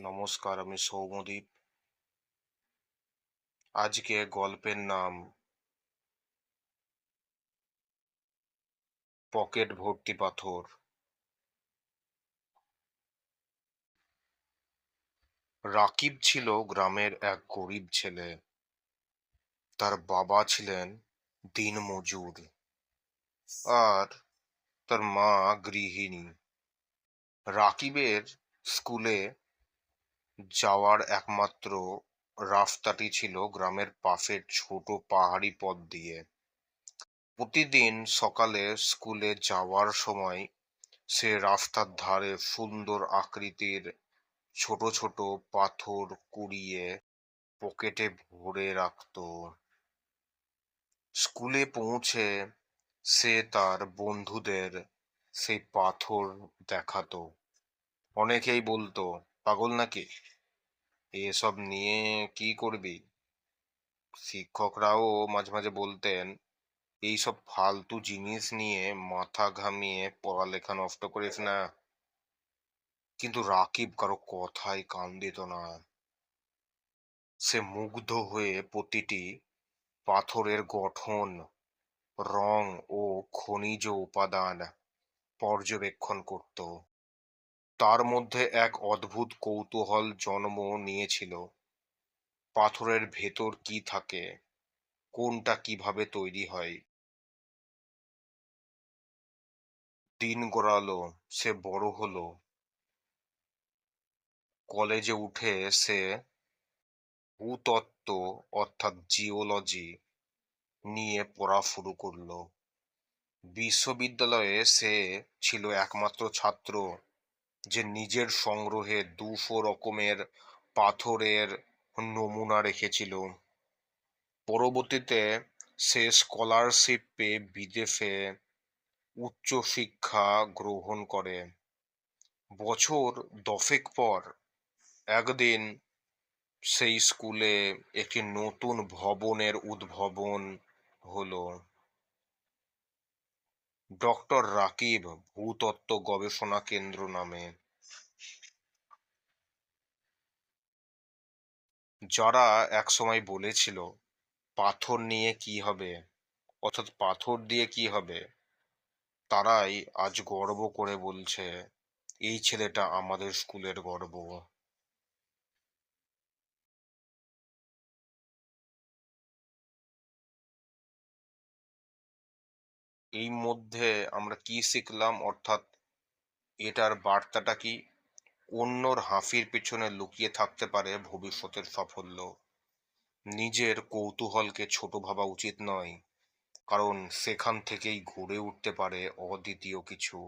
নমস্কার, আমি সৌম্যদীপ। আজকে গল্পের নাম পকেট ভর্তি পাথর। রাকিব ছিল গ্রামের এক গরিব ছেলে। তার বাবা ছিলেন দিনমজুর আর তার মা গৃহিণী। রাকিবের স্কুলে যাওয়ার একমাত্র রাস্তাটি ছিল গ্রামের পাশের ছোট পাহাড়ি পথ দিয়ে। প্রতিদিন সকালে স্কুলে যাওয়ার সময় সে রাস্তার ধারে সুন্দর আকৃতির ছোট ছোট পাথর কুড়িয়ে পকেটে ভরে রাখত। স্কুলে পৌঁছে সে তার বন্ধুদের সেই পাথর দেখাতো। অনেকেই বলতো, পাগল নাকি? এসব নিয়ে কি করবি? শিক্ষকরাও মাঝে মাঝে বলতেন, এইসব ফালতু জিনিস নিয়ে মাথা ঘামিয়ে পড়ালেখা নষ্ট করিস না। কিন্তু রাকিব কারও কথাই কান দিত না। সে মুগ্ধ হয়ে প্রতিটি পাথরের গঠন, রং ও খনিজ উপাদান পর্যবেক্ষণ করত। তার মধ্যে এক অদ্ভুত কৌতূহল জন্ম নিয়েছিল। পাথরের ভেতর কি থাকে? কোনটা কীভাবে তৈরি হয়? দিন গড়ালো, সে বড় হলো। কলেজে উঠে সে ভূতত্ত্ব, অর্থাৎ জিওলজি, নিয়ে পড়া শুরু করল। বিশ্ববিদ্যালয়ে সে ছিল একমাত্র ছাত্র। যে নিজের সংগ্রহে দুশো রকমের পাথরের নমুনা রেখেছিল। পরবর্তীতে সে স্কলারশিপ পেয়ে বিদেশে উচ্চশিক্ষা গ্রহণ করে। বছর দশেক পর একদিন সেই স্কুলে একটি নতুন ভবনের উদ্ভাবন হলো। ডক্টর রাকিব, ভূতত্ত্ব গবেষণা কেন্দ্র নামে। যারা একসময় বলেছিল, পাথর নিয়ে কি হবে, অর্থাৎ পাথর দিয়ে কি হবে, তারাই আজ গর্ব করে বলছে, এই ছেলেটা আমাদের স্কুলের গর্ব। এই মধ্যে আমরা কি শিখলাম? অর্থাৎ এটার বার্তাটা কি? অন্যর হাসির পিছনে লুকিয়ে থাকতে পারে ভবিষ্যতের সাফল্য। নিজের কৌতূহলকে ছোট ভাবা উচিত নয়, কারণ সেখান থেকেই ঘুরে উঠতে পারে অদ্বিতীয় কিছু।